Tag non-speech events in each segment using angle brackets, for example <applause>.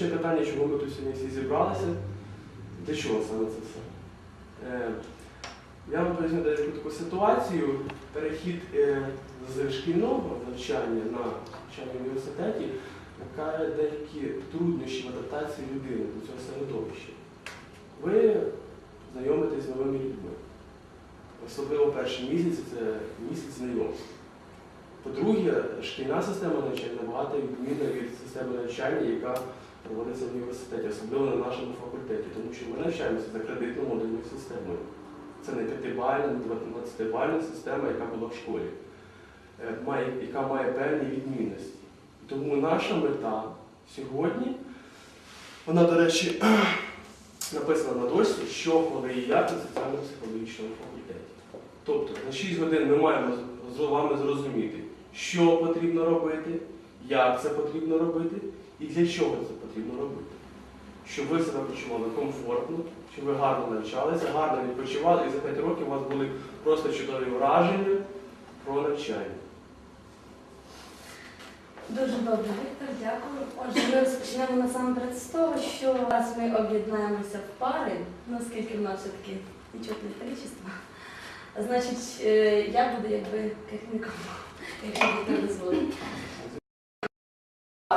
Ще питання, чому ми тут сьогодні всі зібралися? Для чого саме це все? Е, я вам поясню таку ситуацію. Перехід е, з шкільного навчання на навчання в університеті викликає деякі труднощі в адаптації людини до цього середовища. Ви знайомитесь з новими людьми. Особливо перші місяці це місяць знайомства. По-друге, шкільна система навчання набагато відмінна від системи навчання, яка проводиться в університеті, особливо на нашому факультеті, тому що ми навчаємося за кредитно-модульною системою. Це не п'ятибальна, не 12-бальна система, яка була в школі, е, яка має певні відмінності. Тому наша мета сьогодні, вона, до речі, <clears throat> написана на дошці, що, коли і як на соціально-психологічному факультеті. Тобто за 6 годин ми маємо з вами зрозуміти, що потрібно робити, як це потрібно робити і для чого це потрібно робити. Щоб ви себе почували комфортно, щоб ви гарно навчалися, гарно відпочивали, і за 5 років у вас були просто чудові враження про навчання. Дуже добре, Віктор, дякую. Отже, ми розпочнемо насамперед з того, що раз ми об'єднаємося в пари, наскільки в нас все-таки нечутне количество, значить, е, я буду якби керівником, <laughs> якщо Віктор дозволить.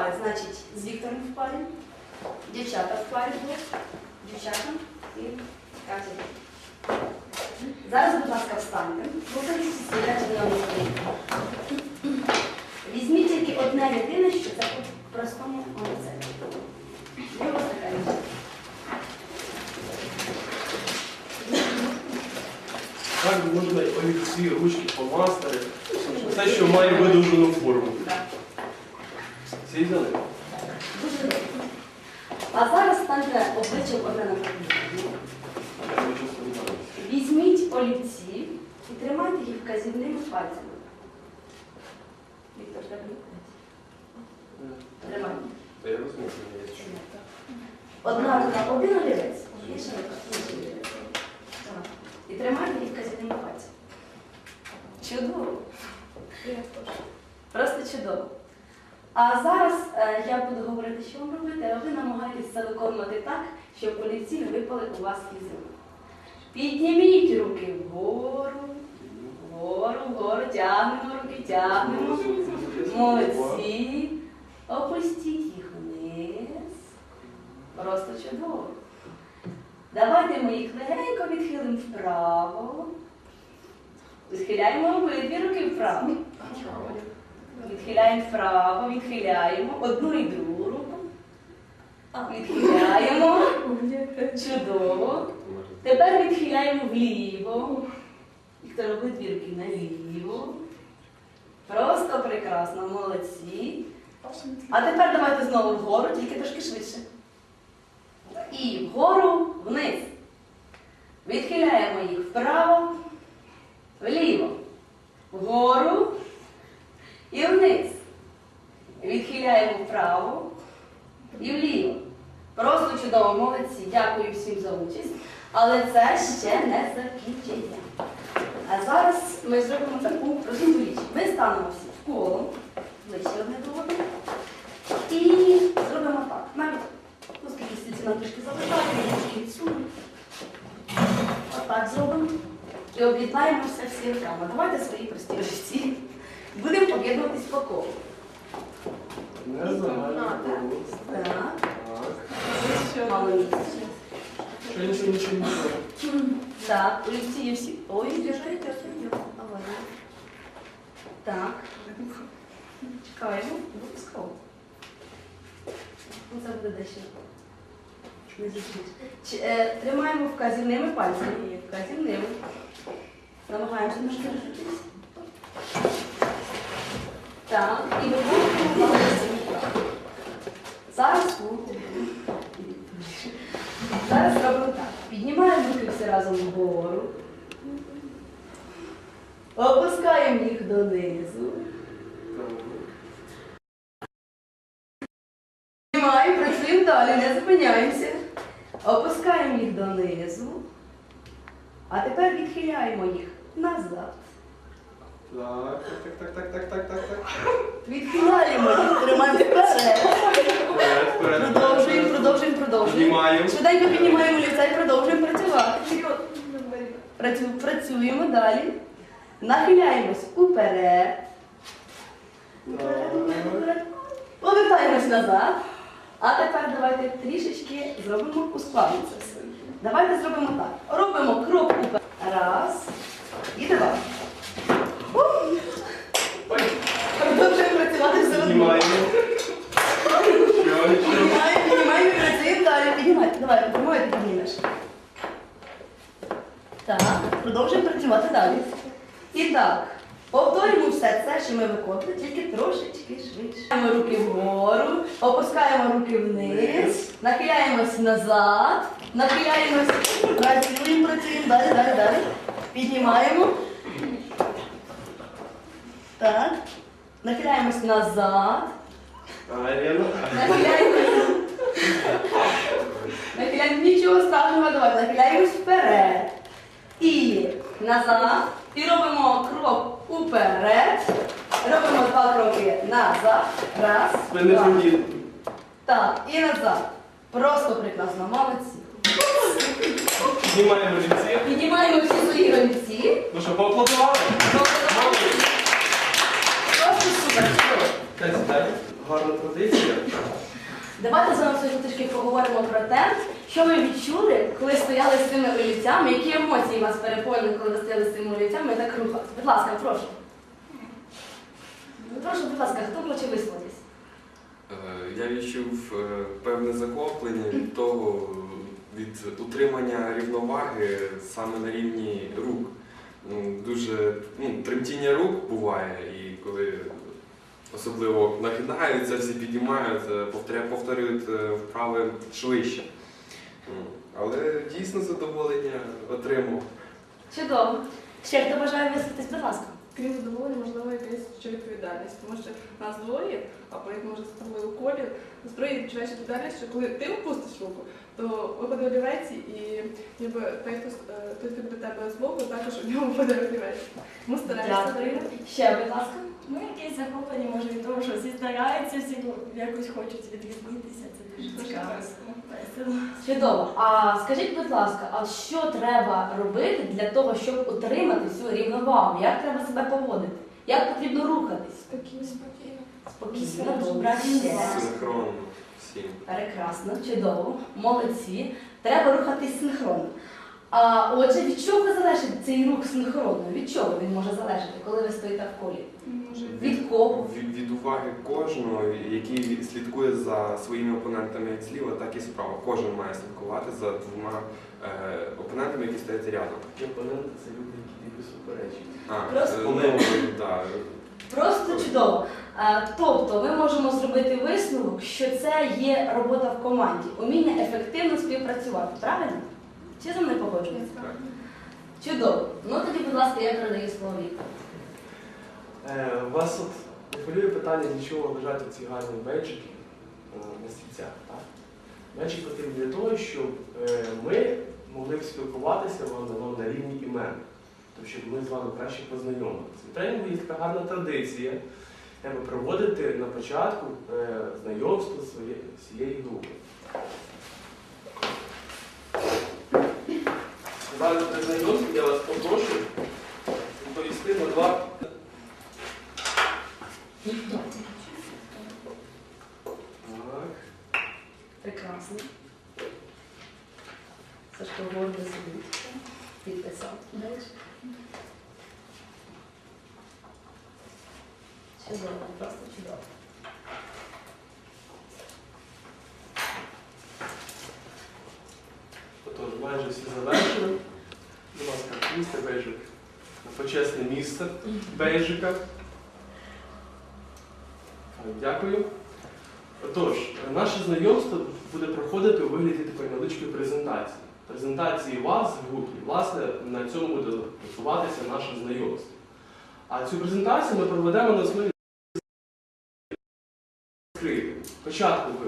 Пари, значить, з Віктором в парі, дівчата в парі будуть, дівчата і Катя. Зараз, будь ласка, встаньте. Візьміть тільки одне єдине, що це по простому річ? Так можна олівці, ручки помастери, все, що має видовжену форму. Взяли? Дуже добре. А зараз станьте обличчям одне на сподіватися. Візьміть олівці і тримайте їх вказівними пальцями. Віктор, тебе не Тримай. Та я розумію, що я. Одна рука, один олівець. Інша рука, інший олівець. І тримайте їх вказівними пальцями. Чудово. Просто чудово. А зараз е, я буду говорити, що вам робити, а ви намагаєтесь це виконувати так, щоб олівці не випали у вас із рук. Підніміть руки вгору, вгору, вгору, тягнемо руки, тягнемо. Молодці. Опустіть їх вниз. Просто чудово. Давайте ми їх легенько відхилимо вправо. Відхиляємо обидві руки вправо. Відхиляємо вправо, відхиляємо одну і другу руку. Відхиляємо. Чудово. Тепер відхиляємо вліво. Віктор, обидві руки наліво. Просто прекрасно, молодці. А тепер давайте знову вгору, тільки трошки швидше. І вгору вниз. Відхиляємо їх вправо, вліво, вгору і вниз. Відхиляємо вправо і вліво. Просто чудово, молодці. Дякую всім за участь. Але це ще не закінчення. А зараз ми зробимо таку просту річ. Ми станемо всі в коло, ближче одне до одного. І зробимо так. Навіть, оскільки нам трішки залишають, ми трішки відсунемо. Отак зробимо. І об'єднаємося всі руками. Давайте свої прості житті. Будемо об'єднуватись по колу. Не знаю. Так. Що нічого, нічого, нічого. Так, олівці є всі. Ой, держайте, Аварія. Так. Чекаємо. Обов'язково. Ну, Це буде дещо. Не. Чи- е, Тримаємо вказівними пальцями. Вказівними. Намагаємося трошки розжитись. Так. І виходимо. Зараз. Зараз робимо так. Піднімаємо руки всі разом вгору. Опускаємо їх донизу. Піднімаємо, працюємо далі, не зупиняємося. Опускаємо їх донизу. А тепер відхиляємо їх назад. Так, так, так, так, так, так, так, так. Відхиляємо, тримаємо вперед. Вперед, вперед. Продовжуємо, продовжуємо, продовжуємо. Піднімаємо. Швиденько піднімаємо і продовжуємо працювати. Працю, працюємо далі. Нахиляємось уперед. Уперед, уперед, уперед. Повертаємось назад. А тепер давайте трішечки зробимо ускладнення це все. Давайте зробимо так. Робимо крок уперед. Раз. І два. Ух. Продовжуємо працювати все одно. Піднімаємо. Піднімаємо, працюємо далі. Піднімай. Давай, піднімай, ти піднімеш. Так, продовжуємо працювати далі. І так, повторюємо все це, що ми виконували, тільки трошечки швидше. Нахиляємо руки вгору, опускаємо руки вниз, нахиляємось назад, нахиляємось, працюємо, працюємо, далі, далі, далі. Піднімаємо. Так. Нахиляємось назад. Правильно. Нахиляємось. Нахиляємо нічого страшного, давайте нахиляємось вперед. І назад. І робимо крок уперед. Робимо два кроки назад. Раз. Два. Так, і назад. Просто прекрасно, молодці. Піднімаємо жінці. Піднімаємо всі свої голівці. Ну що, поаплодували? Просто супер. чудово. Та сідай. Гарна традиція. Давайте з вами сьогодні трішки поговоримо про те, що ви відчули, коли стояли з цими олівцями, які емоції вас переповнили, коли ви стояли з цими олівцями і так рухались. Будь ласка, прошу. Прошу, будь ласка, хто хоче висловитись? Е, Я відчув е, певне захоплення від того, від утримання рівноваги саме на рівні рук. Ну, Дуже ну, тремтіння рук буває, і коли особливо нагинаються, всі піднімаються, повторя- повторюють е, вправи швидше. Ну, Але дійсно задоволення отримав. Чудово. Ще хто бажає висловитись, будь ласка. Крім задоволення, можливо, якась ще відповідальність, тому що нас двоє, або як може сказати у колі, зброї відчуваєш відповідальність, що коли ти опустиш руку, то випаде олівець і ніби той, хто, е, той, хто до тебе з боку, також у нього випаде олівець. Стараєшся. Дякую. Ще, будь ласка. Ну, якесь захоплення може від того, що всі стараються, всі якось хочуть відрізнитися. Це дуже цікаво. весело. Чудово. А скажіть, будь ласка, а що треба робити для того, щоб утримати цю рівновагу? Як треба себе поводити? Як потрібно рухатись? Спокійно, спокійно. Спокійно, добре. Синхронно. Прекрасно, чудово, молодці. Треба рухатись синхронно. А отже, від чого залежить цей рух синхронно? Від чого він може залежати, коли ви стоїте в колі? Може, Від кого? Від, від уваги кожного, який слідкує за своїми опонентами як зліва, так і справа. Кожен має слідкувати за двома е, опонентами, які стоять рядом. Опоненти це люди, які тільки суперечать. А, Просто- е, ну, да. Просто чудово. Тобто ми можемо зробити висновок, що це є робота в команді, уміння ефективно співпрацювати, правильно? Чи за мною погоджуєтесь? Так. Чудово. Ну тоді, будь ласка, я передаю слово Віктору. Е, Вас от не хвилює питання, для чого лежать ці гарні бейджики е, на стільцях. Так? Бейджик потрібен для того, щоб е, ми могли б спілкуватися на рівні імен, тобто щоб ми з вами краще познайомилися. В є така гарна традиція треба проводити на початку е, знайомство своє, цієї групи. Зараз при знайомстві я вас попрошу відповісти на два Так. Прекрасно. Сашко гордо сидить. Підписав. Далі. Чудово, просто чудово. Отож, майже всі завершили. Місце бейджик. На почесне місце бейджика. Так, Дякую. Отож, наше знайомство буде проходити у вигляді такої невеличкої презентації. Презентації вас в групі. Власне, на цьому буде просуватися наше знайомство. А цю презентацію ми проведемо на основі. Спочатку ви.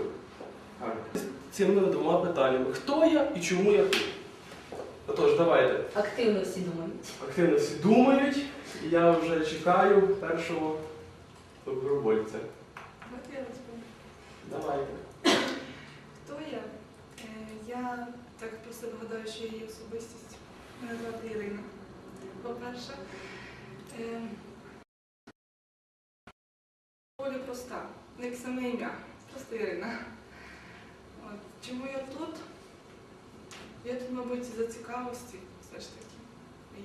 Цими двома питаннями. Хто я і чому я тут? Отож, давайте. Активно всі думають. Активно всі думають, і я вже чекаю першого добровольця. Давайте. Хто я? Е, Я так про себе гадаю, що я є особистість. Мене звати Ірина. По-перше, е, доволі проста, як саме ім'я, просто Ірина. От. Чому я тут? Я тут, мабуть, за цікавості все ж таки.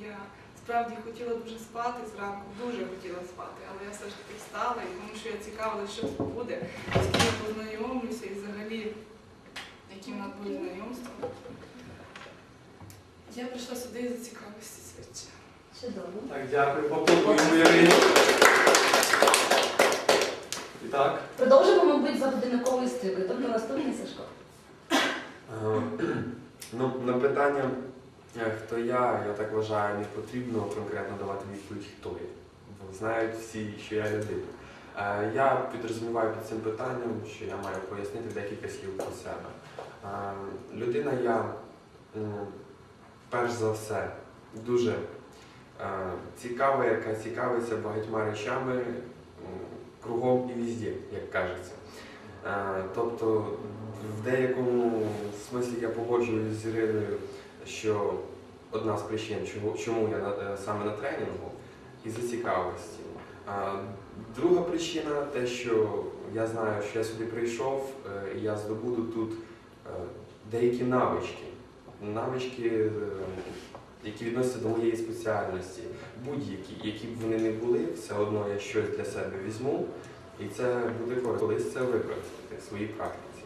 Я справді хотіла дуже спати зранку, дуже хотіла спати, але я все ж таки встала, і тому що я цікавилася, що тут буде, з ким я познайомлюся і взагалі, які в нас будуть знайомства. Я прийшла сюди за цікавості свідча. Чудово. Так, дякую, поаплодуємо Ірині. І так, Продовжимо, мабуть, за годинниковою стрілкою. Тобто наступний Сашко. Е, Ну, на питання, е, хто я, я так вважаю, не потрібно конкретно давати відповідь, хто я. Бо знають всі, що я людина. Е, Я підрозуміваю під цим питанням, що я маю пояснити декілька слів про себе. Е, Людина я, перш за все, дуже цікава, яка цікавиться багатьма речами кругом і візді, як кажеться. Е, Тобто в деякому смислі я погоджуюсь з Іриною, що одна з причин, чому, я е, саме на тренінгу, і за цікавості. Друга причина те, що я знаю, що я сюди прийшов, е, і я здобуду тут е, деякі навички. Навички, е, які відносяться до моєї спеціальності, будь-які, які б вони не були, все одно я щось для себе візьму, і це буде корисно колись це використати в своїй практиці.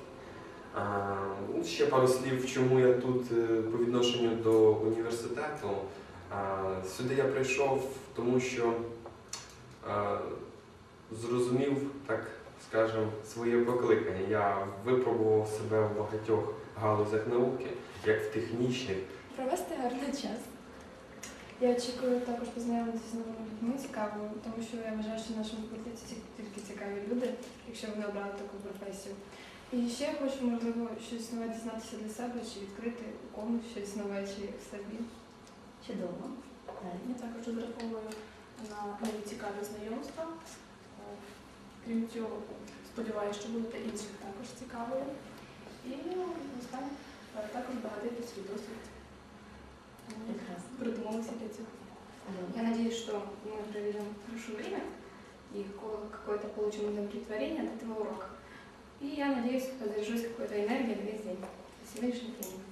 А, ну, ще пару слів, чому я тут е, по відношенню до університету. А, Сюди я прийшов, тому що е, зрозумів, так скажем, своє покликання. Я випробував себе в багатьох галузях науки, як в технічних, Провести гарний час. Я очікую також познайомитися з новими людьми цікавими, тому що я вважаю, що в нашому ці- тільки цікаві люди, якщо вони обрали таку професію. І ще я хочу, можливо, щось нове дізнатися для себе, чи відкрити у комусь щось нове, чи в собі. Чудово. Далі. Я також розраховую на нові цікаві знайомства. Е, Крім цього, сподіваюся, що будете інших також цікавою. І ну, останнє, е, також багатити свій досвід. Прекрасно. Придумалися для цього. Я надеюсь, что мы проведем хорошее время и ко- какое-то получим удовлетворение от этого урока. И я надеюсь, подержусь какой-то энергией на весь день. Спасибо, лишний тренинг.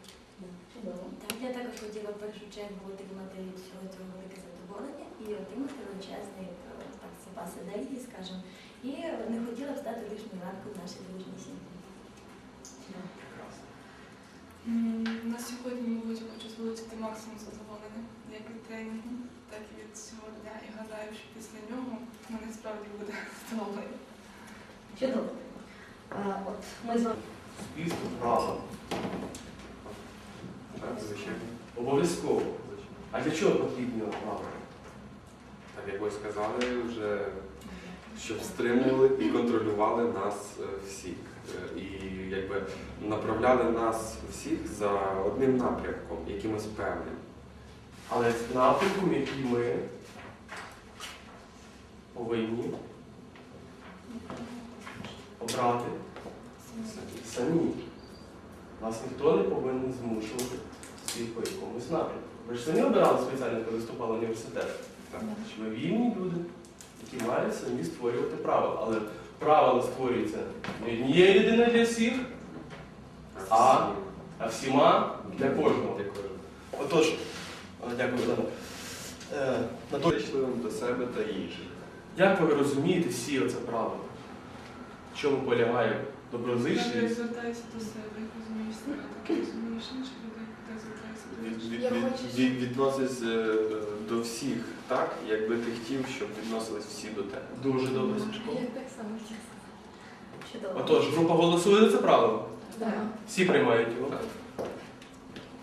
Чудово. Так, я також хотіла в першу чергу отримати від всього цього велике задоволення і отримати величезний е, так, запас енергії, скажімо. І не хотіла б стати лишньою ранку в нашій дружній сім'ї. На сьогодні, мабуть, хочу залучити максимум задоволення, як від тренінгу, так і від цього дня. І гадаю, що після нього мене справді буде <laughs> задоволення. Чудово. А, от ми з вами Суспільство право. звичайно. Обов'язково. А для чого потрібно право? Так як ви сказали, вже щоб стримували і контролювали нас е, всіх. Е, І якби направляли нас всіх за одним напрямком, якимось певним. Але з напрямком, який ми повинні обрати самі. Нас ніхто не повинен змушувати всіх по якомусь напрямку. Ви ж самі обирали спеціально, коли вступали в університет. Так. Що ми вільні люди, які мають самі створювати правила. Але правила створюються не однією людиною для всіх, А? а всіма для кожного. Отож, е, дякую, Олена. Е, Анатолій, Доброчливим до себе та інших. як ви розумієте всі оце правила? В чому полягає Я звертаюся до себе, як розумієш себе, так і розумієш інших людей, Від, від, від, від, відносись е, до всіх так, якби ти хотів, щоб відносились всі до тебе. Дуже добре, Сашко. Я так само чесно. чудово. Отож, група голосує за це правило. Да. Всі приймають його.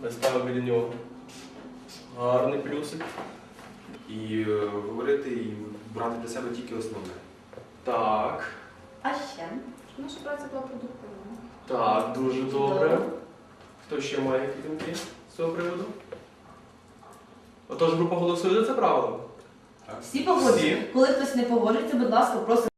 Ми ставимо біля нього. Гарний плюсик. І е, говорити і брати для себе тільки основне. Так. А ще? Наша праця була продуктивна. Так, дуже добре. Добре. Хто ще має які думки цього приводу? Отож, група голосує за це правило. Всі погоджуються. Коли хтось не погоджується, будь ласка, просимо.